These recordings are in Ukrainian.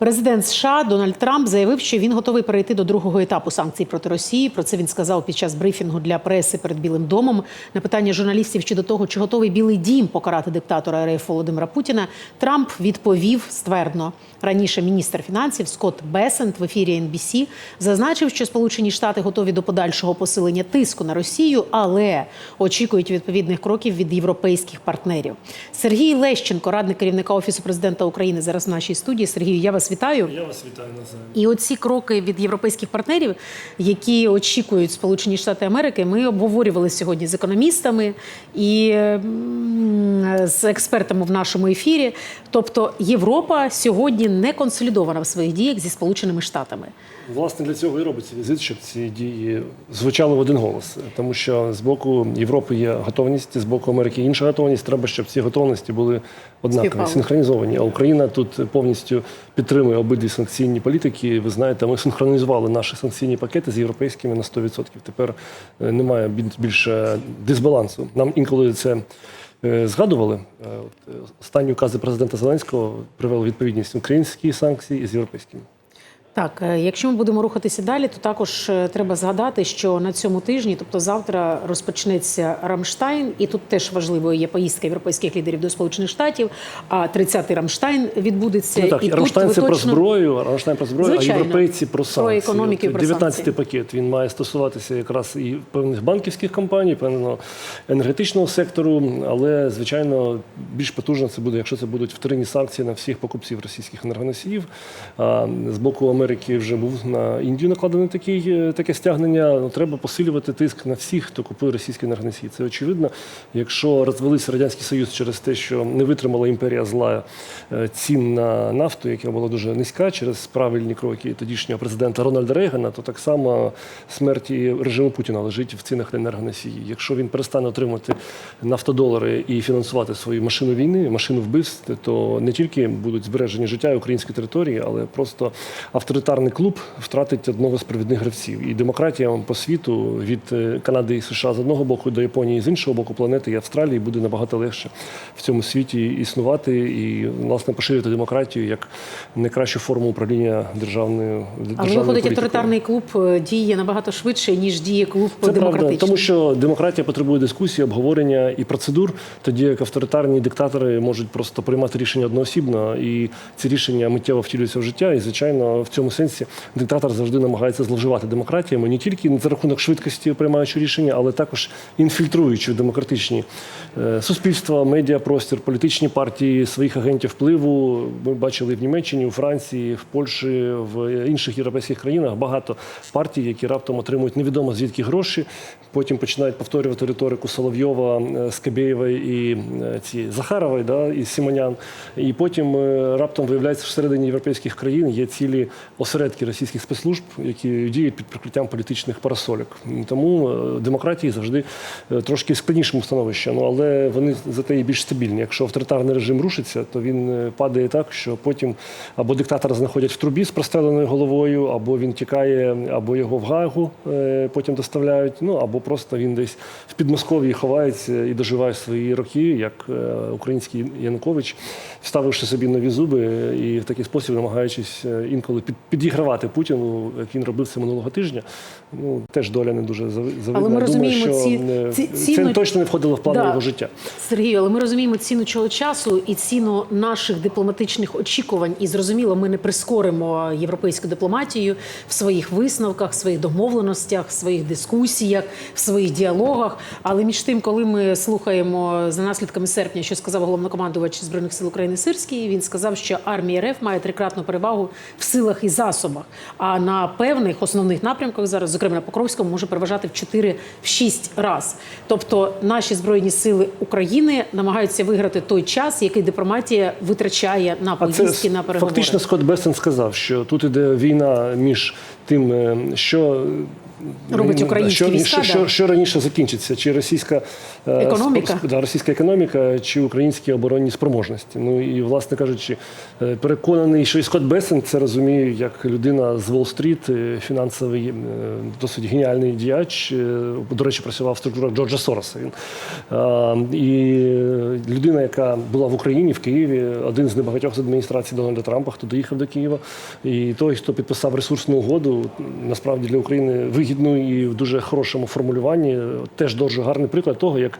Президент США Дональд Трамп заявив, що він готовий перейти до другого етапу санкцій проти Росії. Про це він сказав під час брифінгу для преси перед Білим домом. На питання журналістів щодо того, чи готовий Білий Дім покарати диктатора РФ Володимира Путіна, Трамп відповів ствердно. Раніше міністр фінансів Скотт Бесент в ефірі NBC зазначив, що Сполучені Штати готові до подальшого посилення тиску на Росію, але очікують відповідних кроків від європейських партнерів. Сергій Лещенко, радник керівника офісу президента України, зараз в нашій студії. Сергію, я вас вітаю. Я вас вітаю назад. І оці кроки від європейських партнерів, які очікують Сполучені Штати Америки, ми обговорювали сьогодні з економістами і з експертами в нашому ефірі. Тобто Європа сьогодні не консолідована в своїх діях зі Сполученими Штатами. Власне, для цього і робиться візит, щоб ці дії звучали в один голос. Тому що з боку Європи є готовність, з боку Америки інша готовність. Треба, щоб ці готовності були однакові, Співпали. синхронізовані. А Україна тут повністю підтримує обидві санкційні політики. Ви знаєте, ми синхронізували наші санкційні пакети з європейськими на 100%. Тепер е, немає більше дисбалансу. Нам інколи це. е, Згадували Е, останні укази президента Зеленського привели відповідність українські санкції з європейськими. Так, е, якщо ми будемо рухатися далі, то також е, треба згадати, що на цьому тижні, тобто завтра, розпочнеться Рамштайн, і тут теж важливою є поїздка європейських лідерів до Сполучених Штатів. А 30-й Рамштайн відбудеться. Ну так, і Рамштайн ви це про зброю, Рамштайн про зброю, Звичайно. а європейці про Про санкції. економіку і От про 19-й санкції. пакет він має стосуватися якраз і певних банківських компаній, певного енергетичного сектору, але звичайно більш потужно це буде, якщо це будуть вторинні санкції на всіх покупців російських енергоносіїв. З боку Америки вже був на Індію накладене такий, е, таке стягнення. Ну, треба посилювати тиск на всіх, хто купує російські енергоносії. Це очевидно. Якщо розвалився радянський союз через те, що не витримала імперія зла е, цін на нафту, яка була дуже низька через правильні кроки тодішнього президента Рональда Рейгана, то так само смерть режиму Путіна лежить в цінах на енергоносії. Якщо він перестане отримувати нафтодолари і фінансувати свою машину війни, машину вбивств, то не тільки будуть збережені життя і території, але просто авторитарний клуб втратить одного з провідних гравців. І демократія по світу від е, Канади і США з одного боку до Японії з іншого боку планети і Австралії буде набагато легше в цьому світі існувати і власне поширювати демократію як найкращу форму управління державною Але виходить, авторитарний клуб е, діє набагато швидше, ніж діє клуб Це правда, тому що демократія потребує дискусії, обговорення і процедур, тоді як авторитарні диктатори можуть просто приймати рішення одноосібно, і ці рішення миттєво втілюються в життя. І звичайно, в цьому сенсі диктатор завжди намагається зловживати демократіями не тільки за рахунок швидкості приймаючи рішення, але також інфільтруючи демократичні суспільства, медіапростір, політичні партії своїх агентів впливу. Ми бачили в Німеччині, у Франції, в Польщі, в інших європейських країнах багато партій, які раптом отримують невідомо звідки гроші. Потім починають повторювати риторику Соловйова, е, Скабєєвої і е, ці Захарової, да, і Сімонян. І потім е, раптом виявляється, що всередині європейських країн є цілі осередки російських спецслужб, які діють під прикриттям політичних парасольок. Тому е, демократії завжди е, трошки складнішому становищі, ну але вони зате і більш стабільні. Якщо авторитарний режим рушиться, то він е, падає так, що потім або диктатора знаходять в трубі з простреленою головою, або він тікає, або його в Гагу е, потім доставляють. Ну або просто він десь в Підмосков'ї ховається і доживає свої роки, як е, український Янукович, вставивши собі нові зуби і в такий спосіб намагаючись інколи під, підігравати Путіну, як він робив це минулого тижня. Ну теж доля не дуже зави- завидна. ми Думаю, що ці- е, ці- це точно не входило в плани Да. його життя. Сергію, але ми розуміємо ціну цього часу і ціну наших дипломатичних очікувань. І зрозуміло, ми не прискоримо європейську дипломатію в своїх висновках, в своїх домовленостях, в своїх дискусіях, в своїх діалогах. Але між тим, коли ми слухаємо за наслідками серпня, що сказав головнокомандувач збройних сил України Сирський, він сказав, що армія РФ має трикратну перевагу в силах і засобах. А на певних основних напрямках зараз, зокрема на Покровському, може переважати в 4-6 раз. Тобто наші збройні сили України намагаються виграти той час, який дипломатія витрачає на поїздки на переговори. фактично Скотт Бестон сказав, що тут іде війна між тим, е, що Робить м, українські що, війська, що, да. що, що раніше закінчиться? Чи російська е, Економіка? да, російська економіка, чи українські оборонні спроможності? Ну і власне кажучи, е, переконаний, що і Скотт Бесен це розуміє як людина з Уолл-стріт, е, фінансовий досить геніальний діяч. До речі, працював в структурах Джорджа Сороса. Він і людина, яка була в Україні, в Києві, один з небагатьох з адміністрації Дональда Трампа, хто доїхав до Києва. І той, хто підписав ресурсну угоду, насправді для України вигідну і в дуже хорошому формулюванні. Теж дуже гарний приклад того, як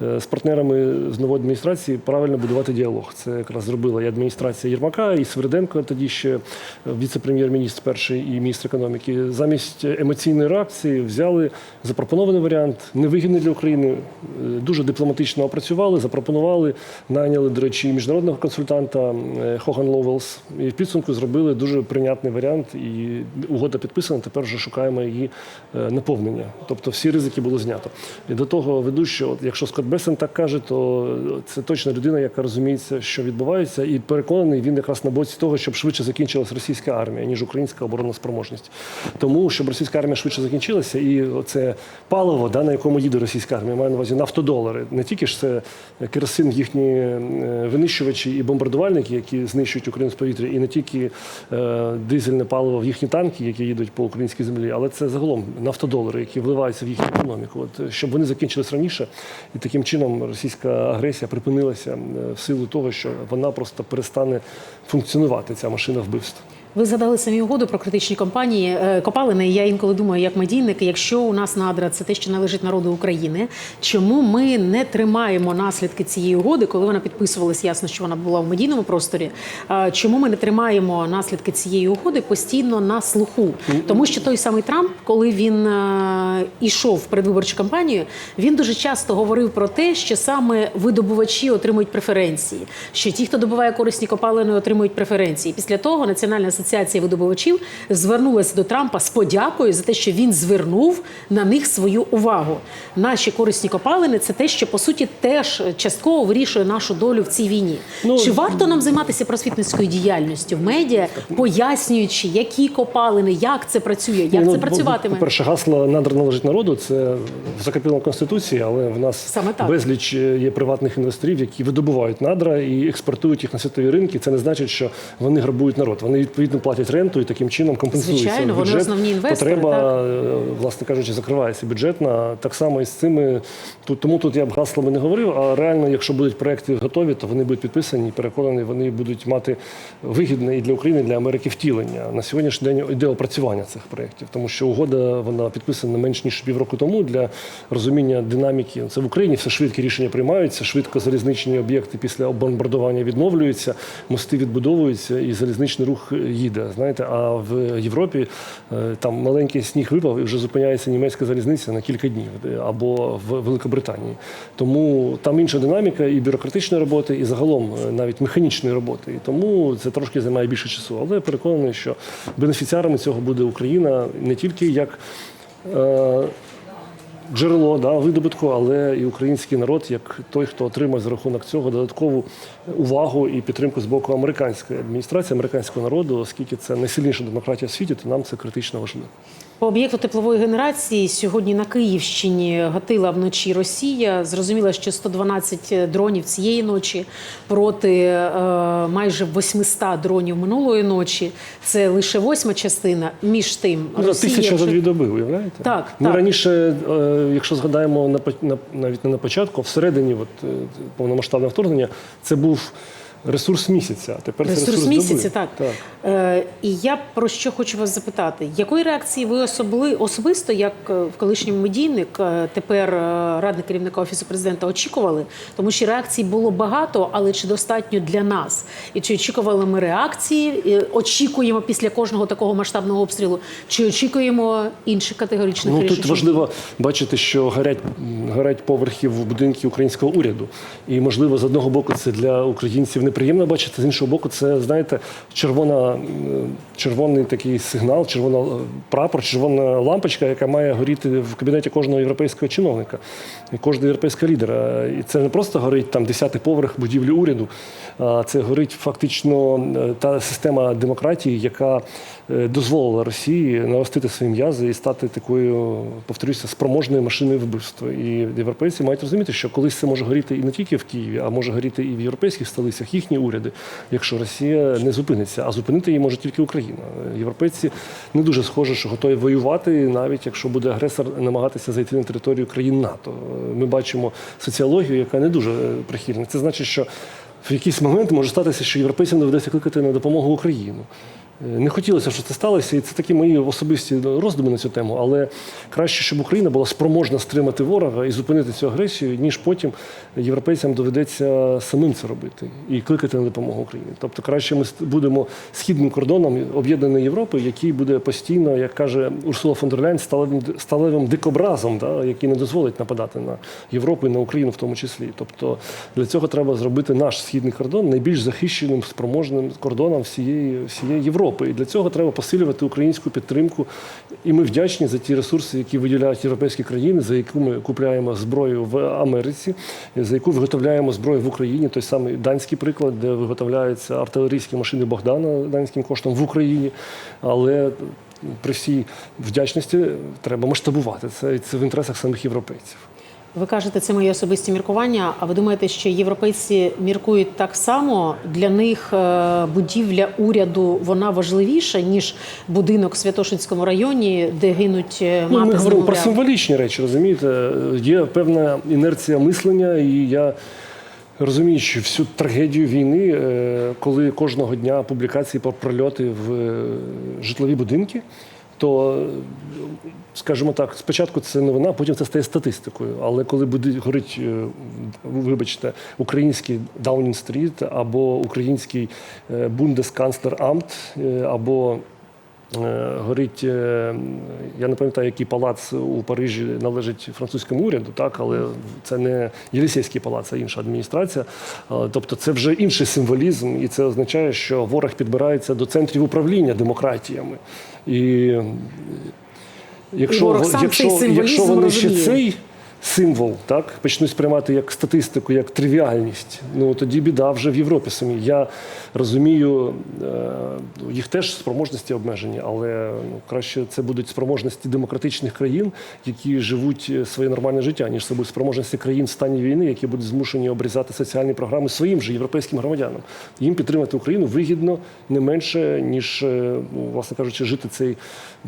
з партнерами з нової адміністрації правильно будувати діалог. Це якраз зробила і адміністрація Єрмака, і Сверденко, тоді ще віце-прем'єр-міністр перший і міністр економіки. Замість емоційної реакції взяли запропонований варіант, невигідний для України, е, дуже дипломатично опрацювали, запропонували, найняли, до речі, міжнародного консультанта е, Хоган Ловелс. І в підсумку зробили дуже прийнятний варіант. І угода підписана. Тепер вже шукаємо її е, наповнення. Тобто всі ризики було знято. І до того веду, що якщо Скотт Бесен так каже, то це точно людина, яка розуміється, що відбувається, і переконаний він якраз на боці того, щоб швидше закінчилась російська армія, ніж українська оборонна спроможність. Тому щоб російська армія швидше закінчилася, і це паливо, да, на якому їде російська армія, маю на увазі нафтодолари. Не тільки ж це керосин, їхні е, винищувачі і бомбардувальники, які знищують Україну з повітря, і не тільки е, дизельне паливо в їхні танки, які їдуть по українській землі, але це загалом нафтодолари, які вливаються в їхню економіку. От щоб вони закінчились раніше, і таким чином російська агресія припинилася е, в силу того, що вона просто перестане функціонувати ця машина вбивств. Ви згадали самі угоду про критичні компанії е, копалини. Я інколи думаю, як медійник, якщо у нас надра це те, що належить народу України, чому ми не тримаємо наслідки цієї угоди, коли вона підписувалась? Ясно, що вона була в медійному просторі. Чому ми не тримаємо наслідки цієї угоди постійно на слуху? Тому що той самий Трамп, коли він е, ішов в передвиборчу кампанію, він дуже часто говорив про те, що саме видобувачі отримують преференції, що ті, хто добуває корисні копалини, отримують преференції. Після того Національна асоціація видобувачів звернулася до Трампа з подякою за те, що він звернув на них свою увагу. Наші корисні копалини це те, що по суті теж частково вирішує нашу долю в цій війні. Ну, Чи варто нам займатися просвітницькою діяльністю в медіа, пояснюючи, які копалини, як це працює, як ну, це працюватиме? По-перше, гасло надр належить народу. Це закріплено в конституції, але в нас Саме так. безліч е, є приватних інвесторів, які видобувають надра і експортують їх на світові ринки. Це не значить, що вони грабують народ. Вони відповідно платять ренту і таким чином компенсуються. Звичайно, вони основні інвестори, Потреба, е, власне кажучи, закривається бюджетна. Так само і з цими. Тут тому тут я б гаслами не говорив. А реально, якщо будуть проекти готові, то вони будуть підписані і переконаний, вони будуть мати вигідне і для України, і для Америки втілення. На сьогоднішній день йде опрацювання цих проєктів, тому що угода вона підписана менш ніж півроку тому для розуміння динаміки. Це в Україні все швидкі рішення приймаються, швидко залізничні об'єкти після бомбардування відновлюються, мости відбудовуються і залізничний рух їде. Знаєте, а в Європі е, там маленький сніг випав і вже зупиняється німецька залізниця на кілька днів е, або в Великобританії. Тому там інша динаміка і бюрократичної роботи, і загалом е, навіть механічної роботи. І тому це трошки займає більше часу. Але я переконаний, що бенефіціарами цього буде Україна не тільки як. Джерело да, видобутку, але і український народ, як той, хто отримає за рахунок цього додаткову увагу і підтримку з боку американської адміністрації, американського народу, оскільки це найсильніша демократія в світі, то нам це критично важливо. По об'єкту теплової генерації сьогодні на Київщині гатила вночі Росія. Зрозуміло, що 112 дронів цієї ночі проти е, майже 800 дронів минулої ночі. Це лише восьма частина. Між тим, Ну, за тисяча за дві доби, уявляєте? Так, Ми так. раніше, е, якщо згадаємо на навіть не на початку, а всередині от, е, повномасштабного вторгнення, це був ресурс місяця. а Тепер це Ресурс ресурс місяці, доби. так. так. Е, і я про що хочу вас запитати: якої реакції ви особли, особисто, як е, колишній медійник, е, тепер е, радник керівника офісу президента, очікували? Тому що реакцій було багато, але чи достатньо для нас? І чи очікували ми реакції? Очікуємо після кожного такого масштабного обстрілу? Чи очікуємо інших категоричних Ну рішень? тут важливо бачити, що горять, горять поверхів будинків українського уряду. І можливо, з одного боку, це для українців неприємно бачити. З іншого боку, це знаєте, червона, червоний такий сигнал, червона е, прапор, червона лампочка, яка має горіти в кабінеті кожного європейського чиновника кожного європейського лідера. І це не просто горить там десятий поверх будівлі уряду, а це горить фактично е, та система демократії, яка дозволила Росії наростити свої м'язи і стати такою, повторюся, спроможною машиною вбивства. І європейці мають розуміти, що колись це може горіти і не тільки в Києві, а може горіти і в європейських столицях, їхні уряди, якщо Росія не зупиниться. А зупинити її може тільки Україна. Європейці не дуже схоже, що готові воювати, навіть якщо буде агресор намагатися зайти на територію країн НАТО. Ми бачимо соціологію, яка не дуже е, прихильна. Це значить, що в якийсь момент може статися, що європейцям доведеться кликати на допомогу Україну. Е, Не хотілося, щоб це сталося, і це такі мої особисті роздуми на цю тему. Але краще, щоб Україна була спроможна стримати ворога і зупинити цю агресію, ніж потім європейцям доведеться самим це робити і кликати на допомогу Україні. Тобто, краще ми будемо східним кордоном об'єднаної Європи, який буде постійно, як каже Урсула фон дер Ляйн, сталевим, сталевим дикобразом, да, який не дозволить нападати на Європу і на Україну в тому числі. Тобто для цього треба зробити наш східний кордон найбільш захищеним, спроможним кордоном всієї, всієї Європи. І для цього треба посилювати українську підтримку. І ми вдячні за ті ресурси, які виділяють європейські країни, за яку ми купляємо зброю в Америці, за яку виготовляємо зброю в Україні. Той самий данський приклад, де виготовляються артилерійські машини Богдана данським коштом в Україні. Але при всій вдячності треба масштабувати це, і це в інтересах самих європейців. Ви кажете, це мої особисті міркування. А ви думаєте, що європейці міркують так само? Для них е, будівля уряду вона важливіша ніж будинок в Святошинському районі, де гинуть е, Ну, ми з говоримо про символічні речі, розумієте? Є певна інерція мислення, і я розумію, що всю трагедію війни, е, коли кожного дня публікації про прильоти в житлові будинки, то, скажімо так, спочатку це новина, потім це стає статистикою. Але коли буде горить, е, вибачте, український Даунінг-стріт або український Бундесканцлер-Амт, е, або Горить, е, я не пам'ятаю, який палац у Парижі належить французькому уряду, так, але це не Єлісейський палац, а інша адміністрація. Е, Тобто це вже інший символізм, і це означає, що ворог підбирається до центрів управління демократіями. І якщо, ворог сам якщо, цей якщо вони ще цей символ так почнуть сприймати як статистику, як тривіальність. Ну тоді біда вже в Європі самі. Я розумію, е, їх теж спроможності обмежені, але ну, краще це будуть спроможності демократичних країн, які живуть е, своє нормальне життя, ніж це будуть спроможності країн в стані війни, які будуть змушені обрізати соціальні програми своїм же європейським громадянам. Їм підтримати Україну вигідно не менше, ніж, е, ну, власне кажучи, жити цей,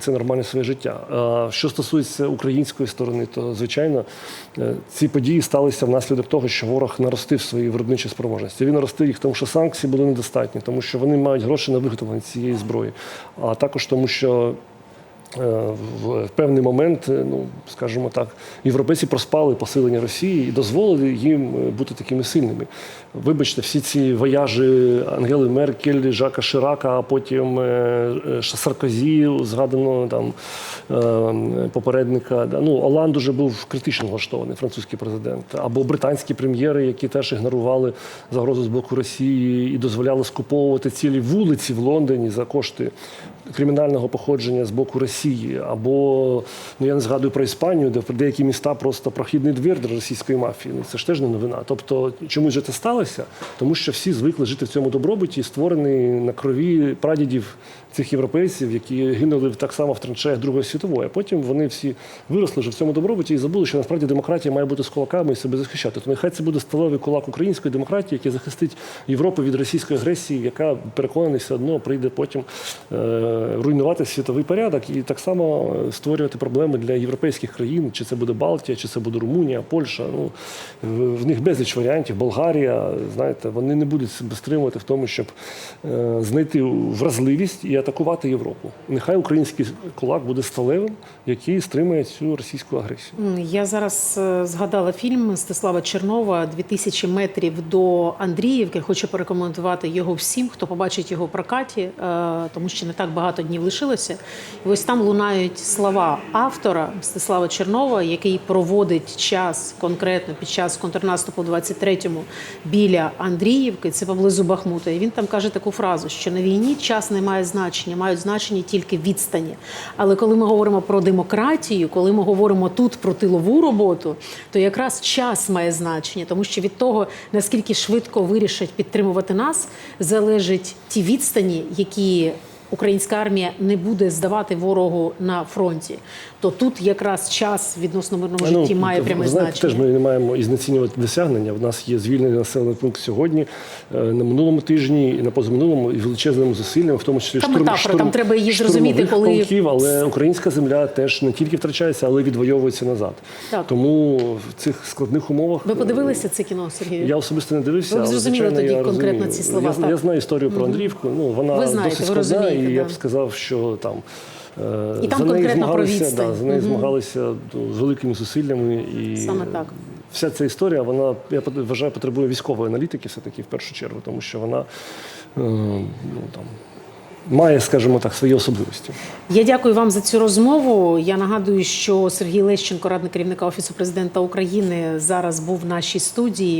це нормальне своє життя. А що стосується української сторони, то звичайно ці події сталися внаслідок того, що ворог наростив свої виробничі спроможності. Він наростив їх, тому що санкції були недостатні, тому що вони мають гроші на виготовлення цієї зброї, а також тому, що Е, в певний момент, е, ну скажімо так, європейці проспали посилення Росії і дозволили їм е, бути такими сильними. Вибачте, всі ці вояжі Ангели Меркель, Жака Ширака, а потім е, е, Саркозі, згаданого там е, попередника. Ну, Оланд уже був критично влаштований, французький президент, або британські прем'єри, які теж ігнорували загрозу з боку Росії і дозволяли скуповувати цілі вулиці в Лондоні за кошти кримінального походження з боку Росії, або ну я не згадую про Іспанію, де деякі міста просто прохідний двір для російської мафії. Ну це ж теж не новина. Тобто, чому ж це сталося? Тому що всі звикли жити в цьому добробуті, створений на крові прадідів цих європейців, які гинули так само в траншеях Другої світової. А потім вони всі виросли вже в цьому добробуті і забули, що насправді демократія має бути з кулаками і себе захищати. То нехай це буде сталевий кулак української демократії, який захистить Європу від російської агресії, яка переконаний все одно прийде потім е, руйнувати світовий порядок і так само е, створювати проблеми для європейських країн, чи це буде Балтія, чи це буде Румунія, Польща. Ну в, них безліч варіантів. Болгарія, знаєте, вони не будуть себе стримувати в тому, щоб е, знайти вразливість. І атакувати Європу. Нехай український кулак буде сталевим, який стримує цю російську агресію. Я зараз е, згадала фільм Стислава Чернова «2000 метрів до Андріївки. Хочу порекомендувати його всім, хто побачить його в прокаті, е, тому що не так багато днів лишилося. І ось там лунають слова автора Стислава Чернова, який проводить час конкретно під час контрнаступу 23-му біля Андріївки, це поблизу Бахмута. І він там каже таку фразу, що на війні час не має значення, мають значення тільки відстані. Але коли ми говоримо про демократію, коли ми говоримо тут про тилову роботу, то якраз час має значення, тому що від того, наскільки швидко вирішать підтримувати нас, залежить ті відстані, які українська армія не буде здавати ворогу на фронті. То тут якраз час відносно мирному житті має Ну, ви пряме знаєте, значення. Теж ми не маємо і знецінювати досягнення. В нас є звільнений населений пункт сьогодні, е, на минулому тижні і на позаминулому, і величезними зусиллями, в тому числі Та штурм, метафора, там треба її зрозуміти, коли- полків, але українська земля теж не тільки втрачається, але й відвоюється назад. Так. Тому в цих складних умовах Ви подивилися це кіно, Сергію? Я особисто не дивився, Ви б але зрозуміли звичайно, тоді я конкретно розумію. ці слова, Я, так. я знаю історію про Андріївку. Ну вона Ви знаєте, досить складна, і я б сказав, що там. е, І там за неї змагалися, да, за неї Мгм. змагалися ну, з великими зусиллями. І Саме так. вся ця історія, вона я вважаю, потребує військової аналітики, все-таки в першу чергу, тому що вона е, ну, там, має, скажімо так, свої особливості. Я дякую вам за цю розмову. Я нагадую, що Сергій Лещенко, радник керівника офісу президента України, зараз був в нашій студії.